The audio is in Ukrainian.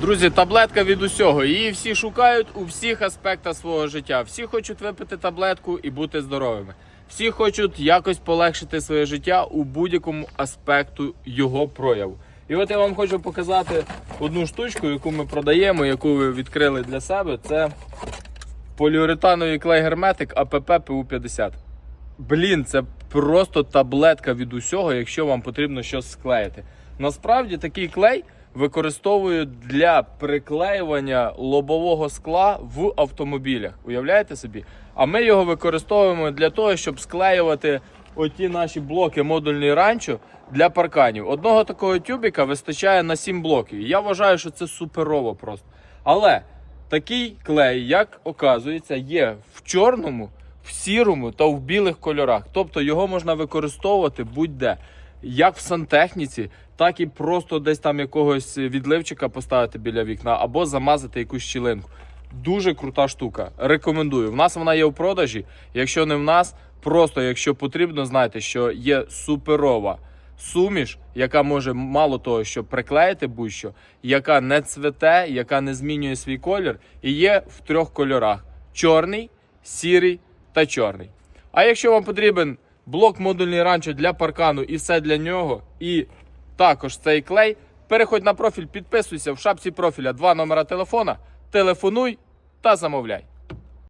Друзі, таблетка від усього. Її всі шукають у всіх аспектах свого життя. Всі хочуть випити таблетку і бути здоровими. Всі хочуть якось полегшити своє життя у будь-якому аспекту його прояву. І от я вам хочу показати одну штучку, яку ми продаємо, яку ви відкрили для себе. Це поліуретановий клей герметик АПП ПУ50. Блін, це просто таблетка від усього, якщо вам потрібно щось склеїти. Насправді такий клей використовують для приклеювання лобового скла в автомобілях. Уявляєте собі? А ми його використовуємо для того, щоб склеювати оті наші блоки модульний ранчо для парканів. Одного такого тюбіка вистачає на 7 блоків. Я вважаю, що це суперово просто. Але такий клей, як оказується, є в чорному, в сірому та в білих кольорах. Тобто його можна використовувати будь-де. Як в сантехніці, так і просто десь там якогось відливчика поставити біля вікна або замазати якусь щілинку. Дуже крута штука. Рекомендую. В нас вона є в продажі. Якщо не в нас, просто якщо потрібно, знайте, що є суперова суміш, яка може мало того, що приклеїти будь-що, яка не цвете, яка не змінює свій колір, і є в трьох кольорах: чорний, сірий та чорний. А якщо вам потрібен блок модульний ранчо для паркану і все для нього, і також цей клей, переходь на профіль, підписуйся. В шапці профіля два номера телефона, телефонуй та замовляй.